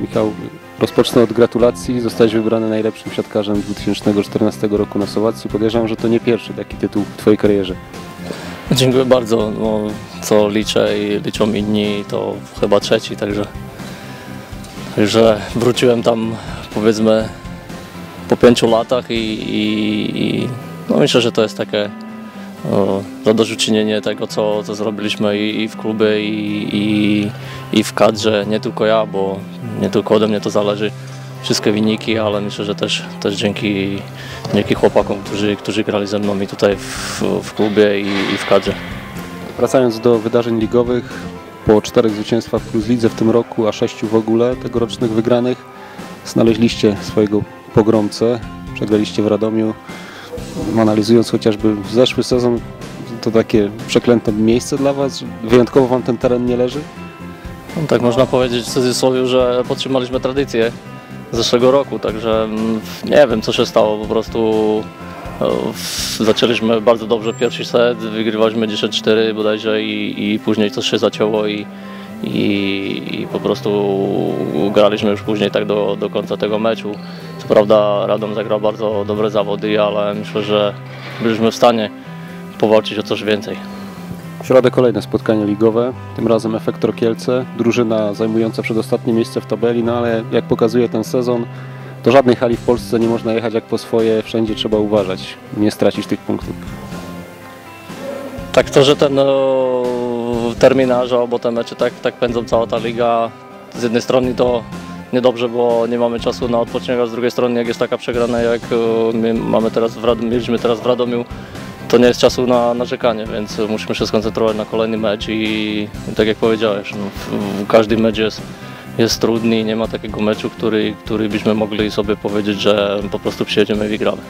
Michał, rozpocznę od gratulacji. Zostałeś wybrany najlepszym siatkarzem 2014 roku na Słowacji. Podejrzewam, że to nie pierwszy taki tytuł w Twojej karierze. Dziękuję bardzo. No, co liczę i liczą inni, to chyba trzeci, także, także wróciłem tam powiedzmy po pięciu latach i, i, i no myślę, że to jest takie o, zadośćuczynienie tego, co, co zrobiliśmy i, i w klubie, i, i, i w kadrze, nie tylko ja, bo nie tylko ode mnie to zależy, wszystkie wyniki, ale myślę, że też, też dzięki, dzięki chłopakom, którzy, którzy grali ze mną i tutaj w, w klubie i, i w kadrze. Wracając do wydarzeń ligowych, po czterech zwycięstwach w Plus Lidze w tym roku, a sześciu w ogóle tegorocznych wygranych, znaleźliście swojego pogromcę, przegraliście w Radomiu. Analizując chociażby zeszły sezon, to takie przeklęte miejsce dla Was? Wyjątkowo Wam ten teren nie leży? No, tak można powiedzieć w cudzysłowie, że podtrzymaliśmy tradycję zeszłego roku, także mm, nie wiem co się stało, po prostu w- zaczęliśmy bardzo dobrze pierwszy set, wygrywaliśmy 10-4 bodajże i, i później coś się zacięło i, i, i po prostu graliśmy już później tak do, do końca tego meczu. Co prawda Radom zagrał bardzo dobre zawody, ale myślę, że byliśmy w stanie powalczyć o coś więcej. W środę kolejne spotkanie ligowe, tym razem Efektor Kielce, drużyna zajmująca przedostatnie miejsce w tabeli, no ale jak pokazuje ten sezon, do żadnej hali w Polsce nie można jechać jak po swoje, wszędzie trzeba uważać, nie stracić tych punktów. Tak to, że ten o, terminarze albo te mecze tak, tak pędzą cała ta liga, z jednej strony to niedobrze, bo nie mamy czasu na odpoczynek, a z drugiej strony jak jest taka przegrana jak o, my mamy teraz w Radom, mieliśmy teraz w Radomiu, to nie jest czasu na narzekanie, więc musimy się skoncentrować na kolejny mecz i, i tak jak powiedziałeś, no, w, w każdy mecz jest, jest trudny i nie ma takiego meczu, który, który byśmy mogli sobie powiedzieć, że po prostu przyjedziemy i wygramy.